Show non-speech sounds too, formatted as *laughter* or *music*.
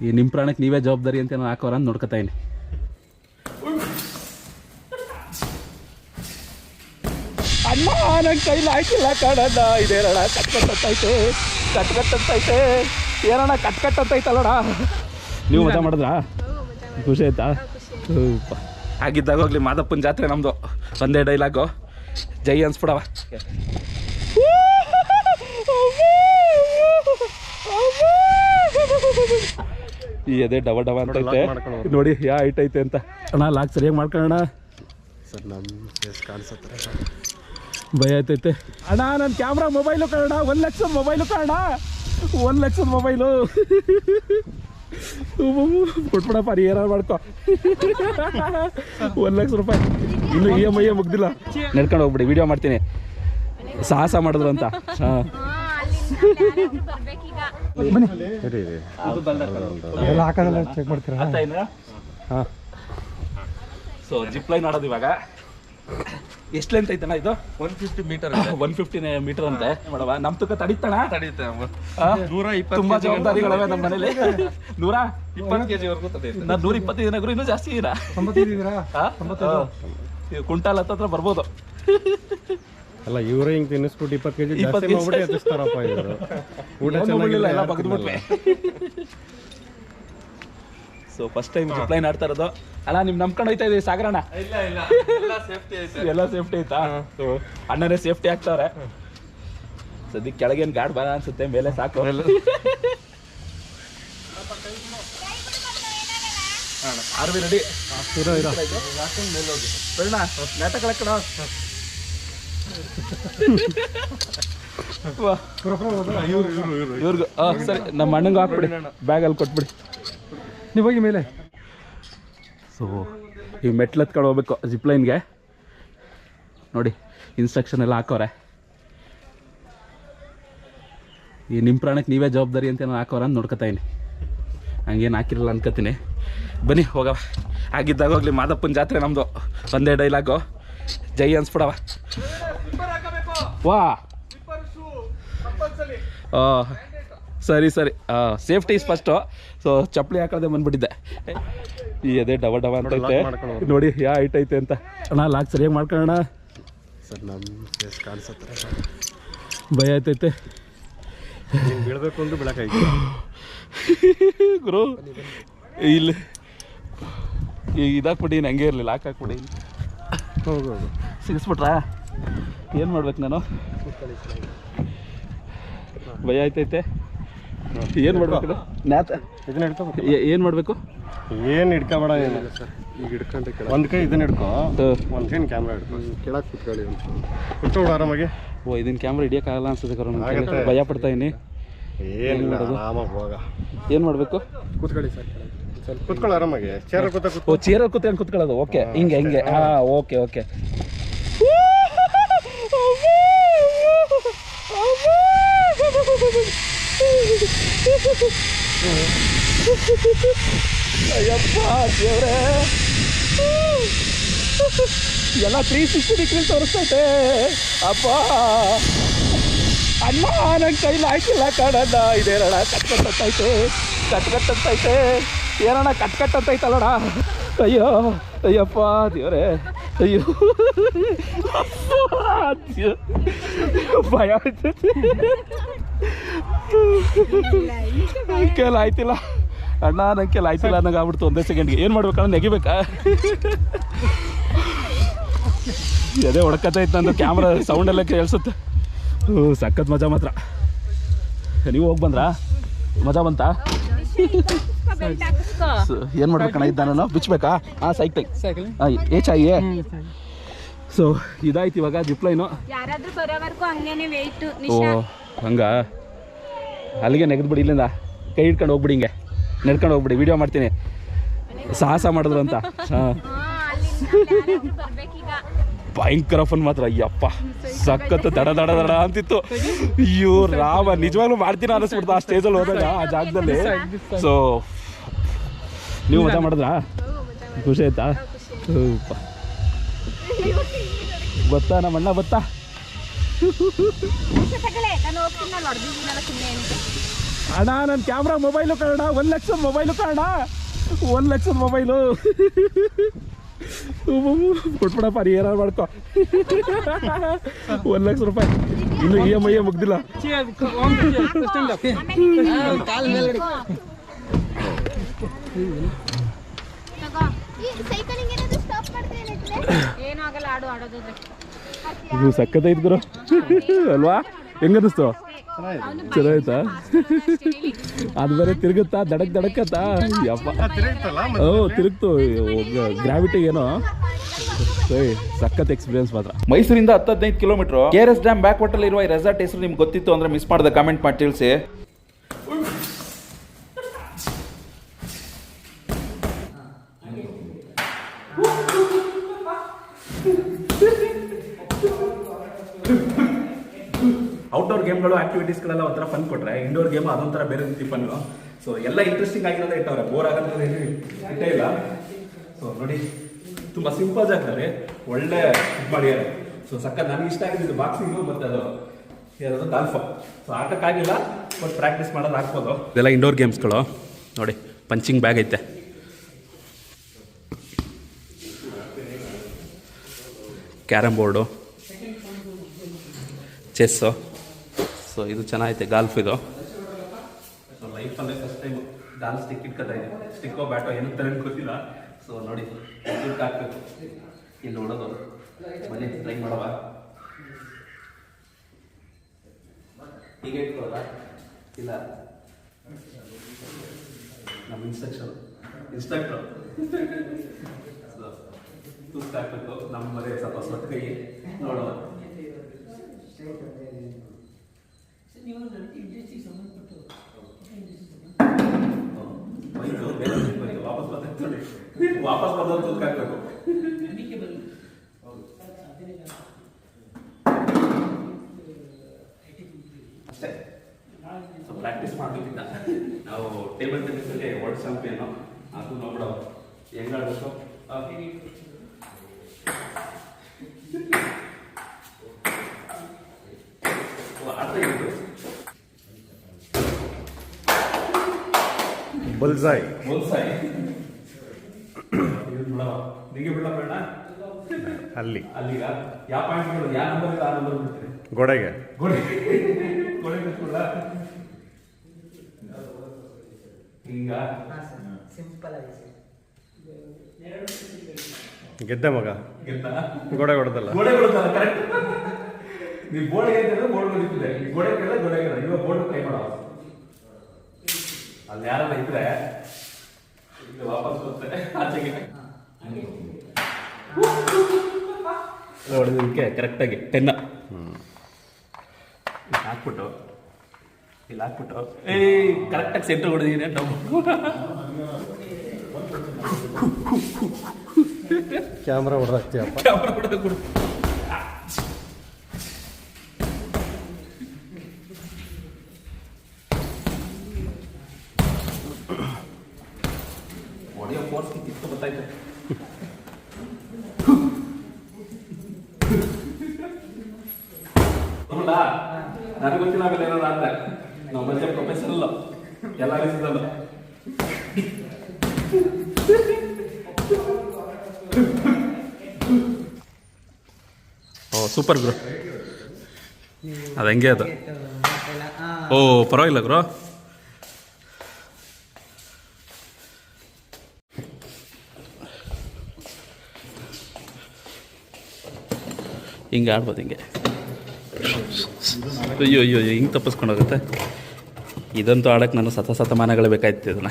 ಈ ನಿಮ್ಮ ಪ್ರಾಣಕ್ಕೆ ನೀವೇ ಜವಾಬ್ದಾರಿ ಅಂತ ನಾನು ಹಾಕೋರ ಅಂತ ನೋಡ್ಕೊತಾ ಇದೀನಿ ಅಮ್ಮ ನಂಗೆ ಕೈಲಿ ಆಯ್ತಿಲ್ಲ ಕಾಣಣ್ಣ ಇದೇನಣ್ಣ ಕಟ್ಕಟ್ಟೈತೆ ಕಟ್ಕಟ್ಟೈತೆ ಏನಣ್ಣ ಕಟ್ಕಟ್ಟೈತಲ್ಲಣ್ಣ ನೀವು ಮಜಾ ಮಾಡಿದ್ರಾ? ಖುಷಿ ಆಯ್ತಾ. ಆಗಿದ್ದಾಗ ಹೋಗ್ಲಿ ಮಾದಪ್ಪನ ಜಾತ್ರೆ ನಮ್ಮದು ಒಂದೇ ಡೈಲಾಗು ಜೈ ಅನ್ಸ್ಬಿಡವ. ಈ ಎದೆ ಡವ ಡವ ಅಂತೈತೆ ನೋಡಿ ಯಾ ಹೈಟ್ ಐತೆ ಅಂತ. ಅಣ್ಣ ಲಾಕ್ ಸರಿಯಾಗಿ ಮಾಡ್ಕೊಳ್ಳೋಣ. ಸರ್ ನಮ್ಮ ಫೇಸ್ ಕಾಣಿಸುತ್ತೆ. ಭಯ ಆಯ್ತೈತೆ. ಅಣ್ಣ ನನ್ನ ಕ್ಯಾಮ್ರಾ ಮೊಬೈಲು ಕಾಣ ಒಂದು ಲಕ್ಷ ಮೊಬೈಲು ಕಾಣ ಒಂದು ಲಕ್ಷದ ಮೊಬೈಲು ಕೊಟ್ಬಿಡಪ್ಪ ನೀ ಏನಾರು ಮಾಡ್ಕೊ. ಒಂದು ಲಕ್ಷ ರೂಪಾಯಿ. ಇನ್ನು ಇ ಎಂ ಐ ಮುಗ್ದಿಲ್ಲ. ನಡ್ಕೊಂಡು ಹೋಗ್ಬಿಡಿ ವಿಡಿಯೋ ಮಾಡ್ತೀನಿ. ಸಾಹಸ ಮಾಡಿದ್ರು ಅಂತ. ಹಾಂ ಇರಿ ಇರಿ. ಎಲ್ಲ ಹಾಕೋದೆಲ್ಲ ಚೆಕ್ ಮಾಡ್ತೀರಾ? ಹಾಂ. ಸೊ ಜಿಪ್ ಲೈನ್ ಆಡೋದು ಇವಾಗ. ಎಷ್ಟು ಲೆಂತ್ ಐತಣ್ಣ ಇದು? One fifty meter one fifty meter ಅಂತೆ. ನೋಡವ ನಮ್ ತೂಕ ತಡಿತಣ ತಡೀತ ನೂರ ತುಂಬಾ ಜವಾಬ್ದಾರಿಗಳವೆ ನಮ್ಮ ಮನೇಲಿ ನೂರ ಇಪ್ಪತ್ತು ಕೆಜಿ ವರ್ಗು ತಡೆಯುತ್ತೆ ನಾನು ನೂರ ಇಪ್ಪತ್ತೈದು ನಗರು ಇನ್ನೂ ಜಾಸ್ತಿ ತೊಂಬತ್ತಿದ್ದೀರಾ ಕುಂಟಾಲ್ ಹತ್ತತ್ರ ಬರ್ಬೋದು. ಅಲ್ಲ ಇವರೇ ಹಿಂಗೆ ತಿನ್ನಿಸ್ಬಿಟ್ಟು ಇಪ್ಪತ್ತು ಕೆಜಿ ಇಪ್ಪತ್ತು ಜಾಸ್ತಿ. ಮಾಡ್ಬಿಟ್ಟು ಎತ್ತಿಸ್ತಾರಪ್ಪ ಇವರು. *laughs* ಊಟ ಚೆನ್ನಾಗಿಲ್ಲ ಎಲ್ಲ ಯಾರು ಬಗ್ದ್ಬಿಟ್ವೆ so first time zip line ಆಡ್ತಾ ಇರೋದು. ಅಣ್ಣ ನಿಮ್ ನಂಬ್ಕೊಂಡು ಹೋಯ್ತಾ ಇದೀವಿ ಸಾಗರಣ ಇಲ್ಲ ಇಲ್ಲ. ಎಲ್ಲ ಸೇಫ್ಟಿ ಐತೆ. ಎಲ್ಲ ಸೇಫ್ಟಿ ಐತಾ? So, ಅಣ್ಣನೇ ಸೇಫ್ಟಿ ಆಗ್ತಾವ್ರೆ. ಸದ್ಯಕ್ಕೆ ಕೆಳಗೇನು ಗಾಡ್ ಬರ ಅನ್ಸುತ್ತೆ ಮೇಲೆ ಸಾಕು. ಆರ್ ರೆಡಿ ಇರೋ ಇರೋ. ಬರೋಣ ನಾಟಕ ಕಣ. ಸರಿ, ನಮ್ಮ ಅಣ್ಣಂಗ ಹಾಕ್ಬಿಡಿ. ಬ್ಯಾಗಲ್ಲಿ ಕೊಟ್ಬಿಡಿ. ನೀವು ಹೋಗಿ ಮೇಲೆ. ಸೊ ಈ ಮೆಟ್ಲು ಹತ್ಕೊಂಡು ಹೋಗ್ಬೇಕು ಜಿಪ್ಲೈನ್ಗೆ ನೋಡಿ ಇನ್ಸ್ಟ್ರಕ್ಷನ್ ಎಲ್ಲ ಹಾಕೋರೆ. ಈ ನಿಮ್ಮ ಪ್ರಾಣಕ್ಕೆ ನೀವೇ ಜವಾಬ್ದಾರಿ ಅಂತ ನಾನು ಹಾಕೋರ ಅಂತ ನೋಡ್ಕೊತಾ ಇದೀನಿ. ಹಂಗೇನು ಹಾಕಿರಲ್ಲ ಅನ್ಕೋತೀನಿ. ಬನ್ನಿ, ಹೋಗವ. ಆಗಿದ್ದಾಗ ಹೋಗ್ಲಿ, ಮಾದಪ್ಪನ ಜಾತ್ರೆ ನಮ್ಮದು ಒಂದೇ ಡೈಲಾಗು ಜೈ ಅನ್ಸ್ಬಿಡವ. ವಾ. ಸರಿ ಸರಿ. ಸೇಫ್ಟಿ ಇಸ್ ಫಸ್ಟು ಸೊ ಚಪ್ಪಲಿ ಹಾಕೋದೆ ಬಂದ್ಬಿಟ್ಟಿದ್ದೆ. ಈ ಅದೇ ಡವ ಡವ ಅಂತ ಐತೆ. ನೋಡಿ ಯಾ ಐಟ್ ಐತೆ ಅಂತ. ಅಣ್ಣ ಲಾಕ್ ಸರಿಯಾಗಿ ಮಾಡ್ಕೊಳ್ಳೋಣ. ಸರ್ ನಮ್ಮ ಫೇಸ್ ಕಾಣಿಸುತ್ತೆ. ಭಯ ಆಯ್ತೈತೆ. ಬೀಳ್ಬೇಕು ಅಂದ್ರೆ ಬಿಡಕ್ಕಾಗಿ *laughs* ಗುರು ಇಲ್ಲಿ. ಈಗ ಇದಾಕ್ಬಿಡಿ ಹಂಗೆ ಇರಲಿ ಲಾಕ್ ಹಾಕ್ಬಿಡಿ. ಹೋಗು ಹೋಗು. ಸಿಗಿಸ್ಬಿಟ್ರಾ? ಏನು ಮಾಡ್ಬೇಕು ನಾನು? ಭಯ ಆಯ್ತೈತೆ. ಏನು ಮಾಡ್ಬೇಕು ನ್ಯಾತ ಇದನ್ನ ಹಿಡ್ಕೋಬೇಕು ಏನು ಮಾಡಬೇಕು? ಏನು ಹಿಡ್ಕೊಬೇಡ ಏನಿಲ್ಲ ಸರ್ ಈಗ ಹಿಡ್ಕೊಂಡೆ ಕೆಳ ಒಂದು ಕೈ ಇದನ್ನ ಹಿಡ್ಕೊ. ಒಂದು ಕೈ ಕ್ಯಾಮ್ರಾ ಹಿಡ್ಕೊ. ಕೆಳಗೆ ಕುತ್ಕೊಳ್ಳಿ ಒಂದು ಕುತ್ಕೊಂಡು ಆರಾಮಾಗಿ. ಓ ಇದನ್ನ ಕ್ಯಾಮ್ರಾ ಹಿಡಿಯೋಕ್ಕಾಗಲ್ಲ ಅನ್ಸುತ್ತೆ ಕರೋ ನನ್ನ ಭಯ ಪಡ್ತಾ ಇದೀನಿ. ಏನು ಮಾಡೋದು? ಹೋಗ. ಏನು ಮಾಡಬೇಕು? ಕೂತ್ಕೊಳ್ಳಿ ಸರ್ ಸ್ವಲ್ಪ. ಕುತ್ಕೊಳ್ಳಿ ಆರಾಮಾಗಿ. ಚೇರ್ ಕೂತ್ ಓ ಚೇರ್ ಕೂತ್ಕೊಂಡು ಕುತ್ಕೊಳ್ಳೋದು? ಓಕೆ ಹಿಂಗೆ ಹಿಂಗೆ. ಹಾಂ ಓಕೆ ಓಕೆ. ಅಯ್ಯಪ್ಪ, ದೇವ್ರೆ. ಎಲ್ಲ ತ್ರೀ ಸಿಕ್ಸ್ಟಿ ಡಿಗ್ರಿ ತೋರಿಸ್ತೈತೆ. ಅಪ್ಪ ಅಣ್ಣ ನನ್ನ ಕೈಲಿ ಹಾಕಿಲ್ಲ ಕಾಣಣ್ಣ. ಇದೇನಣ್ಣ ಕಟ್ಕಟ್ಟೈತೆ ಕಟ್ಕಟ್ಟೈತೆ ಏನಣ್ಣ ಕಟ್ಕಟ್ಟೈತಲ್ಲಣ್ಣ ಅಯ್ಯೋ, ಅಯ್ಯಪ್ಪ, ದೇವ್ರೆ. ಅಯ್ಯೋ. ಭಯ ಆಗ್ತೈತೆ ಕೈಲಿ ಆಯ್ತಿಲ್ಲ. ಅಣ್ಣ ನಂಗೆ ಕೇಳ ಆಯ್ತಿಲ್ಲ ಅನ್ನಂಗೆ ಆಗ್ಬಿಡ್ತು ಒಂದೇ ಸೆಕೆಂಡ್ಗೆ ಏನು ಮಾಡ್ಬೇಕಣ್ಣ ನೆಗಿಬೇಕಾ? ಅದೇ ಹೊಡ್ಕತೈತೆ ನಂದು ಕ್ಯಾಮ್ರಾ ಸೌಂಡ್ ಎಲ್ಲ ಕೇಳಿಸುತ್ತೆ. ಹ್ಞೂ ಸಖತ್ ಮಜಾ ಮಾತ್ರ. ನೀವು ಹೋಗಿ ಬಂದ್ರಾ? ಮಜಾ ಬಂತಾ? ಏನು ಮಾಡ್ಬೇಕಣ್ಣ ಇದ್ದ ನಾನು ಬಿಚ್ಚಬೇಕಾ ಹಾಂ ಸೈಕಲ್ ಹಾಂ ಏಚಾಯಿಯೇ ಸೊ ಇದಾಯ್ತು ಇವಾಗ ಜಿಪ್ಲೈನು ಓ ನಿಶಾ. ಹಂಗ? ಅಲ್ಲಿಗೆ ನೆಗೆದ್ಬಿಡಿ ಇಲ್ಲಿಂದ. ಕೈ ಹಿಡ್ಕೊಂಡು ಹೋಗ್ಬಿಡಿ ಹಿಂಗೆ. ನಡ್ಕೊಂಡು ಹೋಗ್ಬಿಡಿ ವಿಡಿಯೋ ಮಾಡ್ತೀನಿ. ಸಾಹಸ ಮಾಡಿದ್ರು ಅಂತ. ಹಾಂ. ಭಯಂಕರ ಫನ್ ಮಾತ್ರ. ಅಯ್ಯಪ್ಪ ಸಖತ್ ದಡ ದಡ ದಡ ಅಂತಿತ್ತು. ಅಯ್ಯೋ ರಾಮ ನಿಜವಾಗ್ಲೂ ಮಾಡ್ತೀನಿ ಅನ್ನಿಸ್ಬಿಡ್ತು ಆ ಸ್ಟೇಜಲ್ಲಿ ಹೋದಾಗ ಆ ಜಾಗದಲ್ಲಿ. ಸೊ ನೀವು ಮಜಾ ಮಾಡಿದ್ರಾ? ಖುಷಿ ಆಯ್ತಾ. ಗೊತ್ತಾ ನಮ್ಮ ಅಣ್ಣ ಗೊತ್ತಾ? ಅಣ್ಣ ನನ್ನ ಕ್ಯಾಮ್ರಾ ಮೊಬೈಲು ಕಾರಣ ಒಂದು ಲಕ್ಷ ಮೊಬೈಲು ಕಾರಣ ಒಂದು ಲಕ್ಷದ ಮೊಬೈಲು ಕೊಟ್ಬಿಡಪ್ಪ ನೀ ಏನಾರು ಮಾಡ್ಕೊ. ಒಂದು ಲಕ್ಷ ರೂಪಾಯಿ. ಇನ್ನು ಇ ಎಂ ಐ ಮುಗ್ದಿಲ್ಲ. ಏನೂ ಆಗಲ್ಲ ಆಡು ಆಡೋದಾದ್ರೆ. ಇದು ಸಕ್ಕತ್ತೈತ್ ಗುರು. ಅಲ್ವಾ? ಹೆಂಗನಿಸ್ತು ಚೆನ್ನಾಯ್ತಾ ಅದು ಬೇರೆ ತಿರುಗುತ್ತಾ, ದಡಕ್ ದಡಕತ್ತಾ? ಯಪ್ಪ. ಓ, ತಿರುಗ್ತು. ಗ್ರಾವಿಟಿ ಏನೋ. ಸಖತ್ ಎಕ್ಸ್ಪೀರಿಯನ್ಸ್ ಮಾತ್ರ. ಮೈಸೂರಿಂದ ಹತ್ತು ಹದಿನೈದು kilometer K R S dam back water ಇರುವ ರೆಸಾರ್ಟ್ ಹೆಸರು ನಿಮ್ಗೆ ಗೊತ್ತಿತ್ತು ಅಂದ್ರೆ ಮಿಸ್ ಮಾಡಿದ ಕಾಮೆಂಟ್ ಮಾಡಿ ತಿಳಿಸಿ. ಔಟ್ಡೋರ್ ಗೇಮ್ಗಳು ಆಕ್ಟಿವಿಟೀಸ್ಗಳೆಲ್ಲ ಒಂಥರ ಫನ್ ಕೊಟ್ರೆ ಇಂಡೋರ್ ಗೇಮ್ ಅದೊಂಥರ ಬೇರೆ ರೀತಿ ಫನ್ ಸೊ ಎಲ್ಲ ಇಂಟ್ರೆಸ್ಟಿಂಗ್ ಆಗಿರೋದೇ ಇಟ್ಟವ್ರೆ. ಬೋರ್ ಆಗೋದು ಏನು ಇಟ್ಟೇ ಇಲ್ಲ. ಸೊ ನೋಡಿ, ತುಂಬ ಸಿಂಪಲ್ ಜಾಗದಲ್ಲಿ ಒಳ್ಳೆ ಇದು ಮಾಡಿದ್ದಾರೆ. ಸೊ ಸಕ್ಕ ನನಗೆ ಇಷ್ಟ ಆಗಿದ್ದು ಬಾಕ್ಸಿಂಗು ಮತ್ತು ಅದು. ಯಾವುದು ಗಾಲ್ಫ್ ಸೊ ಆಟಕ್ಕಾಗಿಲ್ಲ ಬಟ್ ಪ್ರಾಕ್ಟೀಸ್ ಮಾಡೋದು ಹಾಕ್ಬೋದು ಇದೆಲ್ಲ ಇಂಡೋರ್ ಗೇಮ್ಸ್ಗಳು ನೋಡಿ ಪಂಚಿಂಗ್ ಬ್ಯಾಗ್ ಐತೆ. ಕ್ಯಾರಮ್ ಬೋರ್ಡು ಚೆಸ್ಸು ಸೊ ಇದು ಚೆನ್ನಾಗೈತೆ ಗಾಲ್ಫ್ ಇದು. ಸೊ ಲೈಫಲ್ಲೇ ಫಸ್ಟ್ ಟೈಮ್ ಗಾಲ್ ಸ್ಟಿಕ್ ಇಟ್ಕೊತಾ ಸ್ಟಿಕ್ಕೋ ಬ್ಯಾಟೋ ಏನು ತರ ಗೊತ್ತಿಲ್ಲ ಸೊ ನೋಡಿ ಸ್ಟಿಕ್ ಹಾಕ್ಬೇಕು. ಇಲ್ಲಿ ನೋಡೋದು. ಬನ್ನಿ ಟ್ರೈ ಮಾಡುವ? ಹೀಗೆ ಇಟ್ಕೊಳ್ಳೋದ? ಇಲ್ಲ. ನಮ್ಮ ಇನ್ಸ್ಟ್ರಕ್ಷನ್ ಇನ್ಸ್ಟ್ರಕ್ಟರ್ ತೂಕ ಹಾಕ್ಬೇಕು. ನಮ್ಮ ಮನೆ ಸ್ವಲ್ಪ ಸೊಟ್ಟ ಕೈ ನೋಡೋಣ. ಹೋಯ್ತು, ವಾಪಸ್ ನೋಡಿ ವಾಪಸ್ ಬಂದವ್ರು ತೂಕ ಹಾಕ್ಬೇಕು. ಅಷ್ಟೇ. ಸೊ ಪ್ರಾಕ್ಟೀಸ್ ಮಾಡಬೇಕಿಲ್ಲ ನಾವು ಟೇಬಲ್ ಟೆನ್ನಿಸಲ್ಲಿ ವರ್ಲ್ಡ್ ಚಾಂಪಿಯನ್ ಅದು ನೋಡ್ಬಿಡೋ ಹೆಂಗ್ ಆಡ್ಬೇಕು ಆ, ಓ, ಆಡ್ತಾ ಇದ್ದು ಬಲ್ಸಾಯ್. ಬಲ್ಸಾಯಿ. ನಿಮಗೆ ಬಿಡ ಬೇಡ ಅಲ್ಲಿ. ಅಲ್ಲಿಗ? ಯಾವ ಪಾಯಿಂಟ್ ಯಾವ ನಂಬರ್ ಆ ನಂಬರ್ ಬಿಡ್ತೀರಿ? ಗೋಡೆಗೆ. ಗೋಡೆ. ಗೋಡೆ ಬಿಟ್ಬಿಡ ಹಿಂಗ. ಗೆದ್ದೆ ಮಗ. ಗೆದ್ದ? ಗೋಡೆ ಹೊಡೆದಲ್ಲ. ಗೋಡೆ ಹೊಡೆದಲ್ಲ ಕರೆಕ್ಟ್ ನೀವು ಗೋಡೆ ಗೆದ್ದರೆ ಬೋರ್ಡ್ ನೀವು ಗೋಡೆ ಕೇಳಿದ್ರೆ ಗೋಡೆ ಗೆಲ್ಲ ಇವಾಗ ಬೋರ್ಡ್ ಟ್ರೈ ಮಾಡೋ ಅಲ್ಲಿ ಯಾರನ್ನ ಇದ್ರೆ ಇಲ್ಲಿ ವಾಪಸ್ ಬರ್ತಾರೆ ಆಚೆಗೆ. ಹೊಡೆದಕ್ಕೆ ಕರೆಕ್ಟಾಗಿ ಟೆನ್ನ ಹಾಕ್ಬಿಟ್ಟು ಇಲ್ಲಿ ಹಾಕ್ಬಿಟ್ಟು. ಏಯ್ ಕರೆಕ್ಟಾಗಿ ಸೆಂಟ್ರ್ ಹೊಡೆದಿದ್ದೀನಿ ಅಂತ ಕ್ಯಾಮ್ರಾ ಹೊಡೆದಾಕ್ತೀಯಪ್ಪ. ಕ್ಯಾಮ್ರಾ ಹೊಡೆದು ಫೋರ್ಸ್ ಕಿತ್ತು ಗೊತ್ತಾಯ್ತು ಹೌದಾ? ನನಗೆ ಗೊತ್ತಿಲ್ಲ ಆಮೇಲೆ ಏನಾದ್ರು ಆದ್ರೆ. ನಾವು ಮಧ್ಯ ಪ್ರೊಫೆಷನಲ್ ಎಲ್ಲ ರೀತಿದಲ್ಲ ಓ ಸೂಪರ್ ಗುರು. ಅದು ಹೆಂಗೆ ಅದು. ಓ ಪರವಾಗಿಲ್ಲ ಗುರು. ಹಿಂಗೆ ಆಡ್ಬೋದು ಹಿಂಗೆ. ಅಯ್ಯೋ ಅಯ್ಯೋ ಅಯ್ಯೋ, ಹಿಂಗೆ ತಪ್ಪಿಸ್ಕೊಂಡೋಗುತ್ತೆ. ಇದಂತೂ ಆಡಕ್ಕೆ ನಾನು ಸತ ಸತಮಾನಗಳು ಬೇಕಾಯ್ತು ಇದನ್ನ.